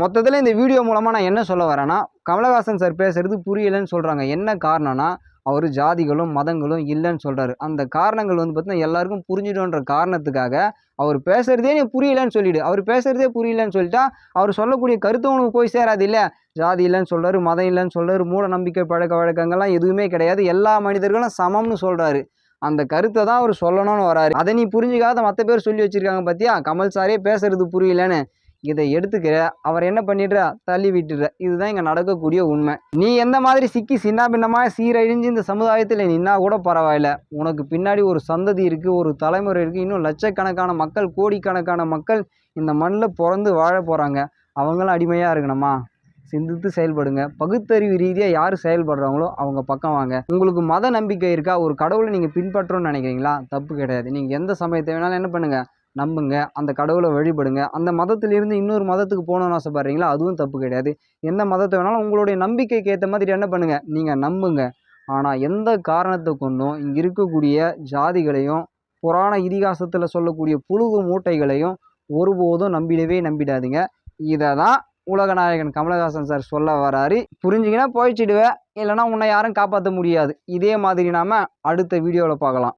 மொத்தத்தில் இந்த வீடியோ மூலமாக நான் என்ன சொல்ல வரேன்னா கமலஹாசன் சார் பேசுகிறது புரியலைன்னு சொல்கிறாங்க என்ன காரணம்னா அவர் ஜாதிகளும் மதங்களும் இல்லைன்னு சொல்கிறாரு அந்த காரணங்கள் வந்து பார்த்திங்கன்னா எல்லாருக்கும் புரிஞ்சிடும்ன்ற காரணத்துக்காக அவர் பேசுகிறதே நீ புரியலன்னு சொல்லிவிடு அவர் பேசுறதே புரியலன்னு சொல்லிட்டா அவர் சொல்லக்கூடிய கருத்து உனக்கு போய் சேராது இல்லை. ஜாதி இல்லைன்னு சொல்கிறார் மதம் இல்லைன்னு சொல்கிறார் மூட நம்பிக்கை பழக்க வழக்கங்கள்லாம் எதுவுமே கிடையாது. எல்லா மனிதர்களும் சமம்னு சொல்கிறாரு அந்த கருத்தை தான் அவர் சொல்லணும்னு வராரு. அதை நீ புரிஞ்சுக்காத மற்ற பேர் சொல்லி வச்சிருக்காங்க பார்த்தியா கமல் சாரே பேசுறது புரியலன்னு. இதை எடுத்துக்கிற அவர் என்ன பண்ணிடுற? தள்ளி விட்டுற இதுதான் இங்கே நடக்கக்கூடிய உண்மை. நீ எந்த மாதிரி சிக்கி சின்ன பின்னமாக சீரழிஞ்சு இந்த சமுதாயத்தில் நின்னா கூட பரவாயில்ல. உனக்கு பின்னாடி ஒரு சந்ததி இருக்குது ஒரு தலைமுறை இருக்குது இன்னும் லட்சக்கணக்கான மக்கள் கோடிக்கணக்கான மக்கள் இந்த மண்ணில் பிறந்து வாழ போகிறாங்க அவங்களும் அடிமையாக இருக்கணுமா? சிந்தித்து செயல்படுங்க. பகுத்தறிவு ரீதியாக யார் செயல்படுறாங்களோ அவங்க பக்கம் வாங்க. உங்களுக்கு மத நம்பிக்கை இருக்கா? ஒரு கடவுளை நீங்கள் பின்பற்றணும்னு நினைக்கிறீங்களா? தப்பு கிடையாது. நீங்கள் எந்த சமயத்தை வேணாலும் என்ன பண்ணுங்கள் நம்புங்க அந்த கடவுளை வழிபடுங்க. அந்த மதத்திலிருந்து இன்னொரு மதத்துக்கு போகணும்னு ஆசைப்பட்றீங்களா? அதுவும் தப்பு கிடையாது. எந்த மதத்தை வேணாலும் உங்களுடைய நம்பிக்கைக்கு ஏற்ற மாதிரி என்ன பண்ணுங்கள் நீங்கள் நம்புங்க. ஆனால் எந்த காரணத்தை கொண்டும் இங்கே இருக்கக்கூடிய ஜாதிகளையும் புராண இதிகாசத்தில் சொல்லக்கூடிய புழுகு மூட்டைகளையும் ஒருபோதும் நம்பிடவே நம்பிடாதீங்க. இதை தான் உலகநாயகன் கமலஹாசன் சார் சொல்ல வராரு. புரிஞ்சிங்கன்னா போயிச்சிடுவேன் இல்லைனா உன்னை யாரும் காப்பாற்ற முடியாது. இதே மாதிரி நாம் அடுத்த வீடியோவில் பார்க்கலாம்.